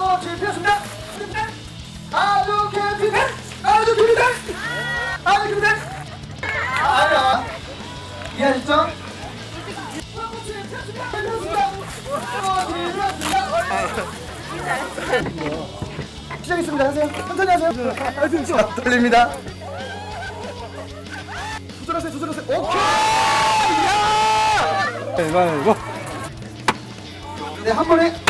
꽃을 피웠습니다. 아주 캠핑해! 아주 캠핑해! 아주 캠핑해! 아야 이해하셨죠? 시작했습니다. 하세요. 천천히 하세요. 자, 돌립니다. 조절하세요. 조절하세요. 오케이! 야! 가위바위보 네, 한 번에.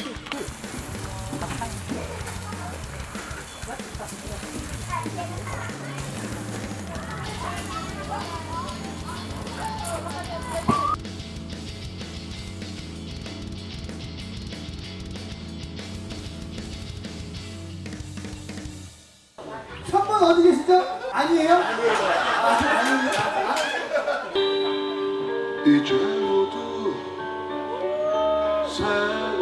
역시. 한번 어디 계시죠? 아니에요? 이제 모두 세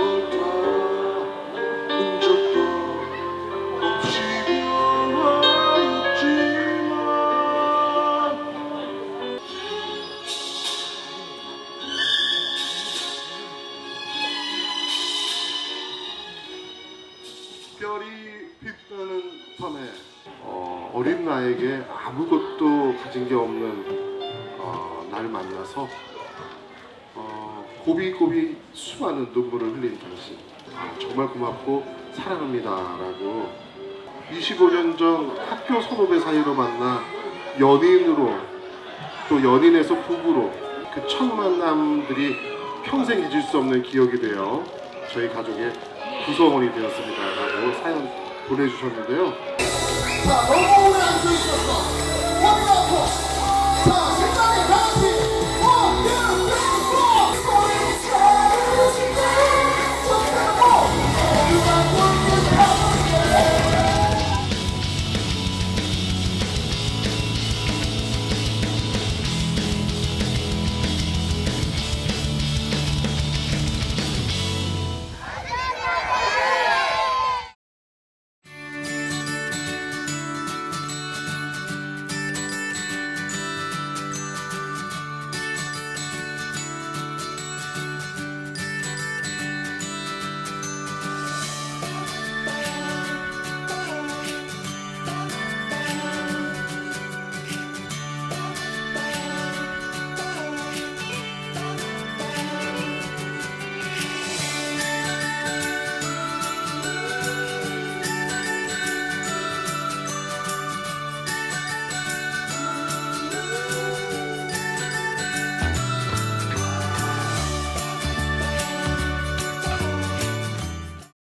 별이 빛나는 밤에 어, 어린 나에게 아무것도 가진 게 없는 어, 날 만나서 어, 고비고비 수많은 눈물을 흘린 당신. 아, 정말 고맙고 사랑합니다 라고 25년 전 학교 선후배 사이로 만나 연인으로 또 연인에서 부부로 그 첫 만남들이 평생 잊을 수 없는 기억이 되어 저희 가족의 구성원이 되었습니다 라고 사연 보내주셨는데요. 자, 너무 오래 앉아 있었어.